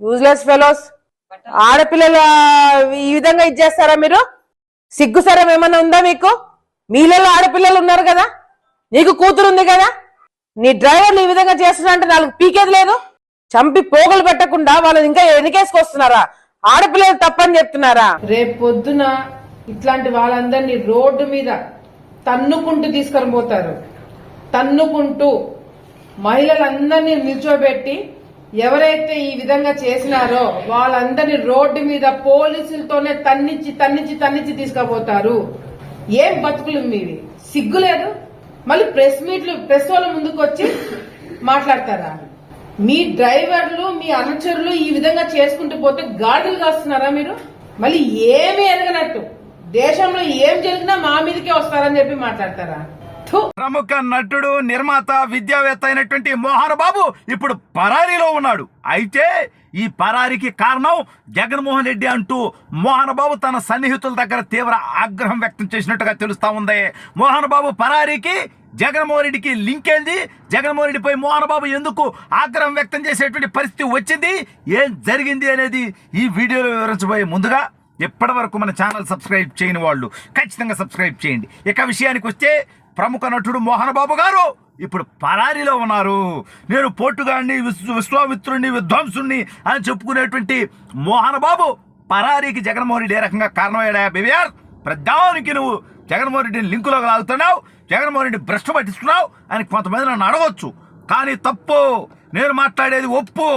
Useless fellows ఆడపిల్లలు ఈ విధంగా ఇచ్చేస్తారా మీరు? సిగ్గుసరం ఏమన్నా ఉందా మీకు? మీలలో ఆడపిల్లలు ఉన్నారు కదా? నీకు కూతురు ఉంది కదా? నీ డ్రైవర్లు ఈ విధంగా చేస్తున్నా అంటే నాలుగు పీకేది లేదు. చంపి పోగలు పెట్టకుండా వాళ్ళని ఇంకా ఎనికేసుకొస్తున్నారా ఆడపిల్లలు తప్పని చెప్తున్నారా? రేపు పొద్దున ఇట్లాంటి వాళ్ళందరినీ రోడ్డు మీద తన్నుకుంటూ తీసుకొని పోతారు. తన్నుకుంటూ మహిళలందరినీ నిల్చోబెట్టి ఎవరైతే ఈ విధంగా చేసినారో వాళ్ళందరినీ రోడ్డు మీద పోలీసులతోనే తన్నిచ్చి తన్నిచ్చి తన్నిచ్చి తీసుకుపోతారు. ఏం బతుకులు మీవి? సిగ్గు లేదు? మళ్ళీ ప్రెస్ మీట్లు ప్రెస్ వాళ్ళ ముందుకు వచ్చి మాట్లాడతారా? మీ డ్రైవర్లు మీ అనుచరులు ఈ విధంగా చేసుకుంటూ పోతే గాడులు కాస్తున్నారా మీరు? మళ్ళీ ఏమీ ఎరగనట్టు. దేశంలో ఏం జరిగినా మా మీదకే వస్తారని చెప్పి మాట్లాడతారా? ప్రముఖ నటుడు నిర్మాత విద్యావేత్త అయినటువంటి మోహన్ బాబు ఇప్పుడు పరారీలో ఉన్నాడు. అయితే ఈ పరారీకి కారణం జగన్మోహన్ రెడ్డి అంటూ మోహన్ బాబు తన సన్నిహితుల దగ్గర తీవ్ర ఆగ్రహం వ్యక్తం చేసినట్టుగా తెలుస్తా ఉంది. మోహన్ బాబు పరారీకి జగన్మోహన్ రెడ్డికి లింక్ ఏంది? జగన్మోహన్ రెడ్డిపై మోహన్ బాబు ఎందుకు ఆగ్రహం వ్యక్తం చేసేటువంటి పరిస్థితి వచ్చింది? ఏం జరిగింది అనేది ఈ వీడియోలో వివరించబోయే ముందుగా ఎప్పటి వరకు మన ఛానల్ సబ్స్క్రైబ్ చేయని వాళ్ళు ఖచ్చితంగా సబ్స్క్రైబ్ చేయండి. ఇక విషయానికి వస్తే ప్రముఖ నటుడు మోహన్ బాబు గారు ఇప్పుడు పరారీలో ఉన్నారు. నేను పోటుగాడిని విశ్వ విశ్వామిత్రుడిని విద్వాంసుడిని అని చెప్పుకునేటువంటి మోహన్ బాబు పరారీకి జగన్మోహన్ రెడ్డి ఏ రకంగా కారణమయ్యాడా? బేబియార్ ప్రజానికి నువ్వు జగన్మోహన్ రెడ్డిని లింకులోకి లాగుతున్నావు జగన్మోహన్ రెడ్డి భ్రష్టు పట్టిస్తున్నావు అని కొంతమంది నన్ను అడగవచ్చు కానీ తప్పు నేను మాట్లాడేది ఒప్పు.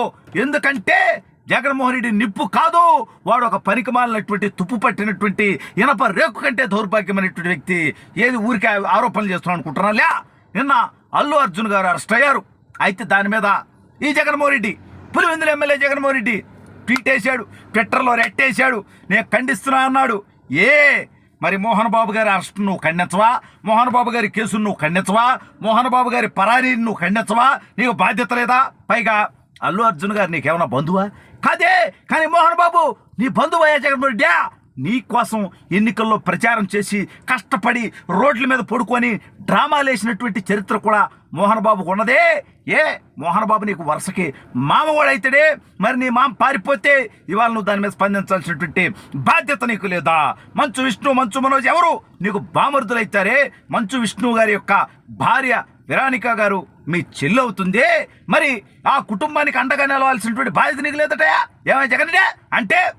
ఎందుకంటే జగన్మోహన్ రెడ్డి నిప్పు కాదు. వాడు ఒక పనికిమాలినటువంటి తుప్పు పట్టినటువంటి ఇనప రేకు కంటే దౌర్భాగ్యమైనటువంటి వ్యక్తి. ఏది ఊరికే ఆరోపణలు చేస్తున్నాను అనుకుంటున్నా లే నిన్న అల్లు అర్జున్ గారు అరెస్ట్ అయ్యారు. అయితే దాని మీద ఈ జగన్మోహన్ రెడ్డి పులివెందుల ఎమ్మెల్యే జగన్మోహన్ రెడ్డి ట్వీట్ వేశాడు ట్విట్టర్లో రెట్టేశాడు నేను ఖండిస్తున్నా అన్నాడు. ఏ మరి మోహన్ బాబు గారి అరెస్ట్ నువ్వు ఖండించవా? మోహన్ బాబు గారి కేసును నువ్వు ఖండించవా? మోహన్ బాబు గారి పరారీని నువ్వు ఖండించవా? నీకు బాధ్యత లేదా? పైగా అల్లు అర్జున్ గారు నీకేమన్నా బంధువా? కాదే కానీ మోహన్ బాబు నీ బంధువు అయ్యా జగన్మోహన్ రెడ్డి నీ కోసం ఎన్నికల్లో ప్రచారం చేసి కష్టపడి రోడ్ల మీద పడుకొని డ్రామాలు వేసినటువంటి చరిత్ర కూడా మోహన్ బాబుకు ఉన్నదే. ఏ మోహన్ బాబు నీకు వరుసకి మామవాడైతేనే మరి నీ మామ పారిపోతే ఇవాళ నువ్వు దాని మీద స్పందించాల్సినటువంటి బాధ్యత నీకు లేదా? మంచు విష్ణు మంచు మనోజ్ ఎవరు? నీకు బామరుదులైతారే. మంచు విష్ణు గారి యొక్క భార్య విరానిక గారు మీ చెల్లి అవుతుంది మరి ఆ కుటుంబానికి అండగా నిలవాల్సినటువంటి బాధ్యత నీకు లేదటయా ఏమైనా జగన్ అంటే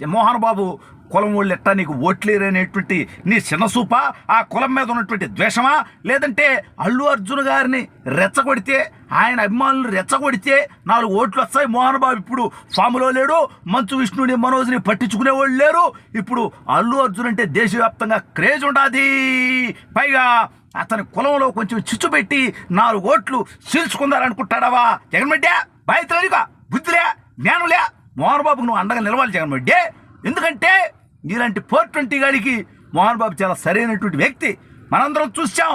మోహన్ బాబు కులం వాళ్ళు ఎట్టా నీకు ఓట్లేరు అనేటువంటి నీ చిన్నసూప? ఆ కులం మీద ఉన్నటువంటి ద్వేషమా? లేదంటే అల్లు అర్జున్ గారిని రెచ్చగొడితే ఆయన అభిమానులు రెచ్చగొడితే నాలుగు ఓట్లు వస్తాయి. మోహన్ బాబు ఇప్పుడు ఫామ్లో లేడు మంచు విష్ణుని మనోజ్ని పట్టించుకునే వాళ్ళు లేరు. ఇప్పుడు అల్లు అర్జున్ అంటే దేశవ్యాప్తంగా క్రేజ్ ఉండాది. పైగా అతని కులంలో కొంచెం చిచ్చు పెట్టి నాలుగు ఓట్లు చీల్చుకుందారనుకుంటాడవా జగన్మడ్డే బాధ్యతలేదుగా బుద్ధిలే జ్ఞానంలే. మోహన్ బాబుకు నువ్వు అండగా నిలవాలి జగన్మడ్డే ఎందుకంటే ఇలాంటి ఫోర్ ట్వంటీ గాడికి మోహన్ బాబు చాలా సరైనటువంటి వ్యక్తి. మనందరం చూసాం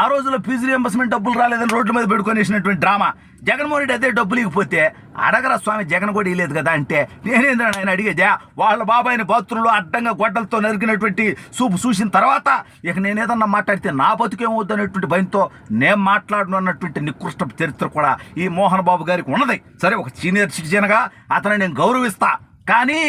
ఆ రోజుల్లో ఫీజు రియంబర్స్మెంట్ డబ్బులు రాలేదని రోడ్ల మీద పెట్టుకొనేసినటువంటి డ్రామా. జగన్మోహన్ రెడ్డి అదే డబ్బులు ఇకపోతే అడగరా స్వామి జగన్ కూడా ఇవ్వలేదు కదా అంటే నేనేంద్ర ఆయన అడిగేదా? వాళ్ళ బాబాయిని బాత్రూంలో అడ్డంగా గొడ్డలతో నరికినటువంటి సూపు చూసిన తర్వాత ఇక నేనేదన్నా మాట్లాడితే నా బతుకేమవుద్దు అనేటువంటి భయంతో నేను మాట్లాడను అన్నటువంటి నికృష్ట చరిత్ర కూడా ఈ మోహన్ బాబు గారికి ఉన్నది. సరే ఒక సీనియర్ సిటిజన్గా అతను నేను గౌరవిస్తా. కానీ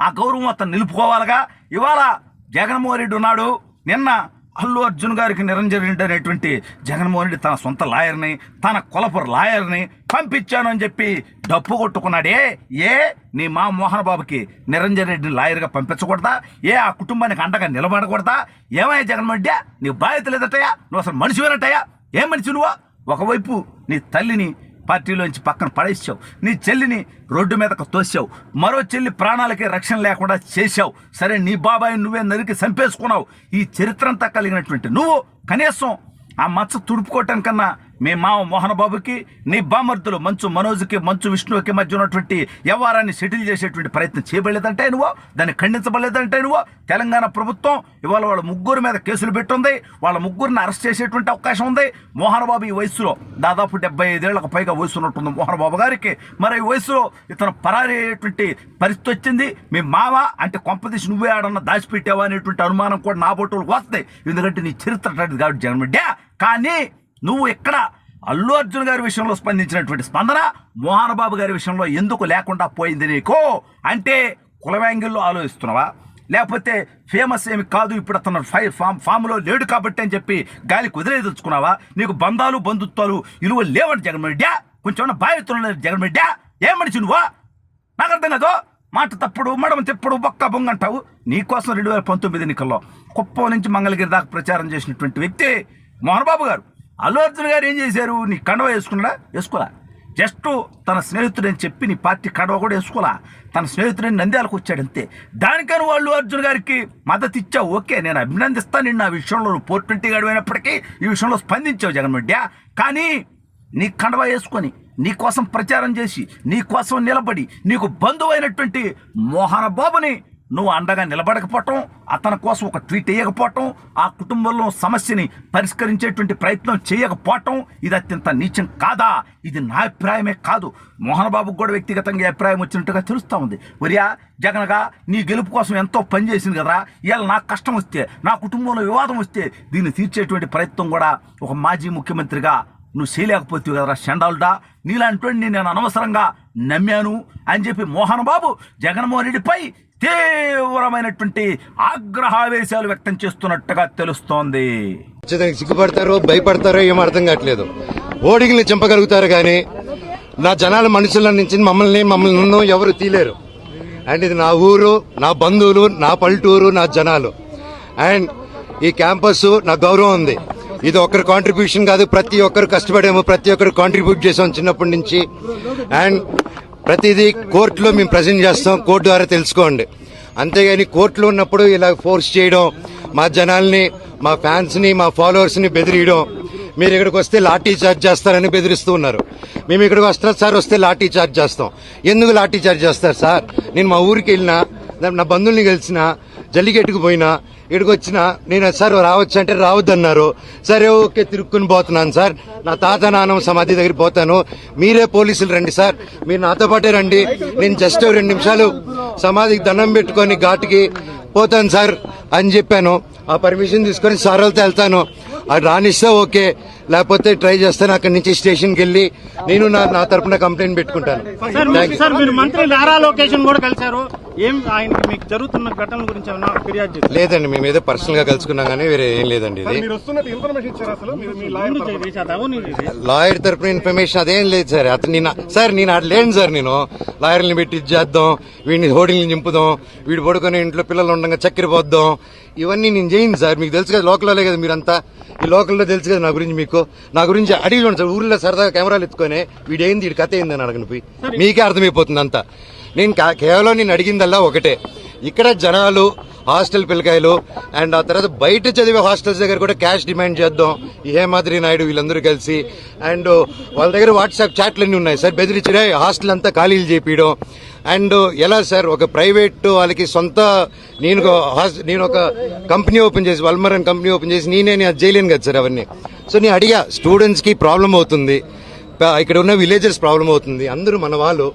ఆ గౌరవం అతను నిలుపుకోవాలిగా. ఇవాళ జగన్మోహన్ రెడ్డి ఉన్నాడు. నిన్న అల్లు అర్జున్ గారికి నిరంజన్ రెడ్డి అనేటువంటి జగన్మోహన్ రెడ్డి తన సొంత లాయర్ని తన కులపు లాయర్ని పంపించాను అని చెప్పి డప్పు కొట్టుకున్నాడే. ఏ? నీ మా మోహన్ బాబుకి నిరంజన్ రెడ్డిని లాయర్గా పంపించకూడదా? ఏ? ఆ కుటుంబానికి అండగా నిలబడకూడదా? ఏమయ్యా జగన్మోహన్ రెడ్డి? నీ బాధ్యత లేదటయ్యా నువ్వు అసలు మనిషివేనట్టయ్యా? ఏం మనిషి నువ్వు? ఒకవైపు నీ తల్లిని పార్టీలోంచి పక్కన పడేసావు. నీ చెల్లిని రోడ్డు మీదకు తోసావు. మరో చెల్లి ప్రాణాలకి రక్షణ లేకుండా చేశావు. సరే నీ బాబాయ్ నువ్వే నరికి చంపేసుకున్నావు. ఈ చరిత్ర అంతా కలిగినటువంటి నువ్వు కనీసం ఆ మచ్చ తుడుపుకోవటం కన్నా మీ మామ మోహన్ బాబుకి నీ బామర్దులు మంచు మనోజ్కి మంచు విష్ణువుకి మధ్య ఉన్నటువంటి వ్యవహారాన్ని సెటిల్ చేసేటువంటి ప్రయత్నం చేయబడలేదంటే నువ్వు? దాన్ని ఖండించబడలేదంటే నువ్వు? తెలంగాణ ప్రభుత్వం ఇవాళ వాళ్ళ ముగ్గురు మీద కేసులు పెట్టుంది. వాళ్ళ ముగ్గురిని అరెస్ట్ చేసేటువంటి అవకాశం ఉంది. మోహన్ బాబు ఈ వయసులో దాదాపు డెబ్బై ఐదేళ్ళకు పైగా వయసు ఉన్నట్టుంది మోహన్ బాబు గారికి. మరి ఈ వయసులో ఇతను పరారి అయ్యేటువంటి పరిస్థితి వచ్చింది. మీ మావ అంటే కొంపదీసి నువ్వే ఆడన్న దాచిపెట్టావా అనేటువంటి అనుమానం కూడా నా బొట్టులకు వస్తాయి ఎందుకంటే నీ చరిత్ర కాబట్టి జగన్ కానీ నువ్వు ఎక్కడ అల్లు అర్జున్ గారి విషయంలో స్పందించినటువంటి స్పందన మోహన్ బాబు గారి విషయంలో ఎందుకు లేకుండా పోయింది నీకు? అంటే కులవ్యాంగిల్లో ఆలోచిస్తున్నావా? లేకపోతే ఫేమస్ ఏమి కాదు ఇప్పుడు అతను ఫై ఫామ్ ఫామ్లో లేడు కాబట్టి అని చెప్పి గాలి కుదిరేదుచ్చుకున్నావా నీకు బంధాలు బంధుత్వాలు ఇలువ లేవండి జగన్మోహన్ రెడ్డి కొంచెం బాధ్యతలు జగన్మోహన్ రెడ్డి ఏం మనిషి నువ్వు? నాకు అర్థం కాదు. మాట తప్పుడు మడమ తిప్పుడు బొక్క బొంగ అంటావు. నీకోసం రెండు వేల పంతొమ్మిది ఎన్నికల్లో కుప్పం నుంచి మంగళగిరి దాకా ప్రచారం చేసినటువంటి వ్యక్తి మోహన్ బాబు గారు. అల్లు అర్జున్ గారు ఏం చేశారు? నీ కండవ వేసుకున్నాడా? వేసుకోలే. జస్ట్ తన స్నేహితుడని చెప్పి నీ పార్టీ కండవ కూడా వేసుకోలా. తన స్నేహితుడని నంద్యాలకు వచ్చాడు అంతే. దానికని వాళ్ళు అర్జున్ గారికి మద్దతు ఇచ్చావు ఓకే నేను అభినందిస్తాను నిన్ను ఆ విషయంలో నువ్వు పోర్ ట్వంటీ గడిపోయినప్పటికీ ఈ విషయంలో స్పందించావు జగన్ రెడ్డి. కానీ నీ కండవ వేసుకొని నీ కోసం ప్రచారం చేసి నీ కోసం నిలబడి నీకు బంధువైనటువంటి మోహన బాబుని నువ్వు అండగా నిలబడకపోవటం అతని కోసం ఒక ట్వీట్ వేయకపోవటం ఆ కుటుంబంలో సమస్యని పరిష్కరించేటువంటి ప్రయత్నం చేయకపోవటం ఇది అత్యంత నీచం కాదా? ఇది నా అభిప్రాయమే కాదు. మోహన్ బాబుకు కూడా వ్యక్తిగతంగా అభిప్రాయం వచ్చినట్టుగా తెలుస్తూ ఉంది. ఒరియా జగన్గా నీ గెలుపు కోసం ఎంతో పని చేసింది కదా ఇవాళ నాకు కష్టం వస్తే నా కుటుంబంలో వివాదం వస్తే దీన్ని తీర్చేటువంటి ప్రయత్నం కూడా ఒక మాజీ ముఖ్యమంత్రిగా నువ్వు చేయలేకపోతే కదరా షండాలుడా? నీలాంటి నేను అనవసరంగా నమ్మాను అని చెప్పి మోహన్ బాబు జగన్మోహన్ రెడ్డిపై తీవ్రమైనటువంటి ఆగ్రహావేశాలు వ్యక్తం చేస్తున్నట్టుగా తెలుస్తోంది. సిగ్గుపడతారో భయపడతారో ఏం అర్థం కావట్లేదు. ఓడిగిల్ని చంపగలుగుతారు కానీ నా జనాల మనుషుల నుంచి మమ్మల్ని మమ్మల్ని ఎవరు తీలేరు. అండ్ ఇది నా ఊరు నా బంధువులు నా పల్లెటూరు నా జనాలు. అండ్ ఈ క్యాంపస్ నా గౌరవం ఉంది. ఇది ఒకరి కాంట్రిబ్యూషన్ కాదు ప్రతి ఒక్కరు కష్టపడాము ప్రతి ఒక్కరు కాంట్రిబ్యూట్ చేసాం చిన్నప్పటి నుంచి. అండ్ ప్రతిదీ కోర్టులో మేము ప్రజెంట్ చేస్తాం. కోర్టు ద్వారా తెలుసుకోండి. అంతేగాని కోర్టులో ఉన్నప్పుడు ఇలా ఫోర్స్ చేయడం మా జనాల్ని మా ఫ్యాన్స్ని మా ఫాలోవర్స్ని బెదిరియడం. మీరు ఇక్కడికి వస్తే లాఠీ చార్జ్ చేస్తారని బెదిరిస్తూ ఉన్నారు. మేము ఇక్కడికి వస్తా సార్ వస్తే లాఠీ చార్జ్ చేస్తాం. ఎందుకు లాఠీ చార్జ్ చేస్తారు సార్? నేను మా ఊరికి వెళ్ళినా నా- నా బంధువుల్ని కలిసిన జల్లికెట్టుకు పోయినా ఇక్కడికి వచ్చిన నేను సార్ రావచ్చు అంటే రావద్దన్నారు. సరే ఓకే తిరుక్కుని పోతున్నాను సార్. నా తాత నాన్నమ్మ సమాధి దగ్గర పోతాను. మీరే పోలీసులు రండి సార్. మీరు నాతో పాటే రండి. నేను జస్ట్ రెండు నిమిషాలు సమాధికి దండం పెట్టుకొని ఘాటుకి పోతాను సార్ అని చెప్పాను. ఆ పర్మిషన్ తీసుకొని సార్ వాళ్ళతో వెళ్తాను. అది రానిస్తే ఓకే లేకపోతే ట్రై చేస్తాను అక్కడి నుంచి స్టేషన్కి వెళ్ళి నేను నా నా తరపున కంప్లైంట్ పెట్టుకుంటాను. సార్ మీరు- మంత్రి నారా లొకేషన్ కూడా కలిశారు. ఏం ఆయనకి మీకు జరుగుతున్న ఘటనల గురించి ఏమైనా ఫిర్యాదు లేదండి మేము ఏదో పర్సనల్గా కలుసుకున్నాం కానీ వేరే ఏం లేదండి ఇది. మీరు వస్తున్నట్టు ఇన్ఫర్మేషన్ ఇచ్చారు అసలు? మీరు మీ లాయర్ అది తరపున? ఇన్ఫర్మేషన్ అదేం లేదు సార్. అతను నేను సార్ నేను అట్లా లేను సార్ నేను. లాయర్ని పెట్టి ఇది చేద్దాం వీడిని హోర్డింగ్ని చింపుదాం వీడు పడుకొని ఇంట్లో పిల్లలు ఉండగా చక్కెర పోద్దాం. ఇవన్నీ నేను చేయను సార్. మీకు తెలుసు కదా లోకల్లో కదా మీరంతా. ఈ లోకల్లో తెలుసు కదా నా గురించి మీకు? నా గురించి అడిగి చూడండి సార్ ఊర్లో సరదాగా కెమెరాలు ఎత్తుకొని వీడు ఏంది వీడి కథ ఏందని అడగను పోయి. మీకే అర్థమైపోతుంది అంతా. నేను కేవలం నేను అడిగిందల్లా ఒకటే. ఇక్కడ జనాలు హాస్టల్ పిల్లకాయలు అండ్ ఆ తర్వాత బయట చదివే హాస్టల్స్ దగ్గర కూడా క్యాష్ డిమాండ్ చేద్దాం. హేమాద్రి నాయుడు వీళ్ళందరూ కలిసి అండ్ వాళ్ళ దగ్గర వాట్సాప్ చాట్లు అన్ని ఉన్నాయి. సార్ బెదిరించిన హాస్టల్ అంతా ఖాళీలు చేపించడం అండ్ ఎలా సార్ ఒక ప్రైవేట్ వాళ్ళకి సొంత నేను నేను ఒక కంపెనీ ఓపెన్ చేసి వల్మరన్ కంపెనీ ఓపెన్ చేసి నేనే నేను అది చేయలేను కదా సార్ అవన్నీ. సో నేను అడిగా స్టూడెంట్స్కి ప్రాబ్లం అవుతుంది. ఇక్కడ ఉన్న విలేజెస్ ప్రాబ్లం అవుతుంది. అందరూ మన వాళ్ళు.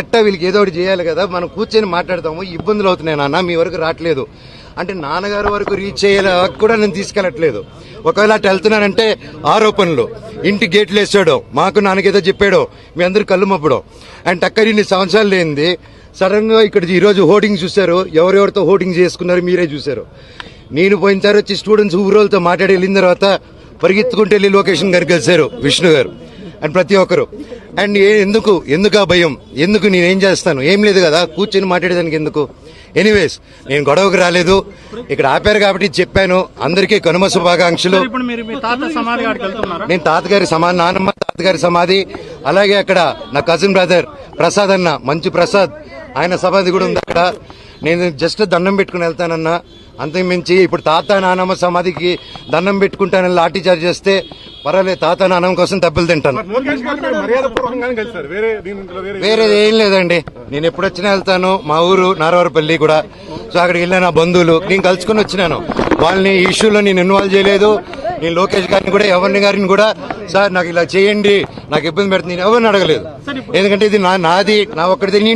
ఎట్టా వీళ్ళకి ఏదో ఒకటి చేయాలి కదా. మనం కూర్చొని మాట్లాడతాము. ఇబ్బందులు అవుతున్నాయి నాన్న. మీ వరకు రావట్లేదు. అంటే నాన్నగారు వరకు రీచ్ అయ్యేలా కూడా నేను తీసుకెళ్ళట్లేదు. ఒకవేళ అటు వెళ్తున్నానంటే ఆరోపణలు. ఇంటి గేట్లు వేసాడో. మాకు నాన్నకేదో చెప్పాడో. మీ అందరు కళ్ళు మప్పడం అండ్ టక్కరి ఇన్ని సంవత్సరాలు లేనిది సడన్గా ఇక్కడ ఈరోజు హోర్డింగ్ చూశారు. ఎవరెవరితో హోర్డింగ్ చేసుకున్నారు మీరే చూశారు. నేను పోయినసారి వచ్చి స్టూడెంట్స్ ఊరోళ్ళతో మాట్లాడి వెళ్ళిన తర్వాత పరిగెత్తుకుంటూ వెళ్ళి లొకేషన్ గారు కలిశారు విష్ణు గారు అండ్ ప్రతి ఒక్కరు. అండ్ ఎందుకు? ఎందుకు ఆ భయం? ఎందుకు నేనేం చేస్తాను? ఏం లేదు కదా? కూర్చొని మాట్లాడేదానికి ఎందుకు? ఎనీవేస్ నేను గొడవకు రాలేదు. ఇక్కడ ఆపారు కాబట్టి చెప్పాను. అందరికీ కనుమ శుభాకాంక్షలు. నేను తాతగారి సమాధి నానమ్మ తాతగారి సమాధి. అలాగే అక్కడ నా కజిన్ బ్రదర్ ప్రసాద్ అన్న మంచు ప్రసాద్. ఆయన సమాధి కూడా ఉంది అక్కడ. నేను జస్ట్ దండం పెట్టుకుని వెళ్తానన్నా. అంతకు మించి ఇప్పుడు తాత నానమ్మ సమాధికి దండం పెట్టుకుంటానని లాఠీ చార్జ్ చేస్తే పర్వాలేదు తాత నానమ్మ కోసం దెబ్బలు తింటాను. వేరేది ఏం లేదండి. నేను ఎప్పుడు వచ్చినా వెళ్తాను. మా ఊరు నారవరపల్లి కూడా. సో అక్కడికి వెళ్ళిన నా బంధువులు నేను కలుసుకుని వచ్చినాను. వాళ్ళని ఈ ఇష్యూలో నేను ఇన్వాల్వ్ చేయలేదు. నేను లోకేష్ గారిని కూడా ఎవరిని గారిని కూడా సార్ నాకు ఇలా చేయండి. నాకు ఇబ్బంది పెడుతుంది. నేను ఎవరిని అడగలేదు. ఎందుకంటే ఇది నా నాది నా ఒక్కడిది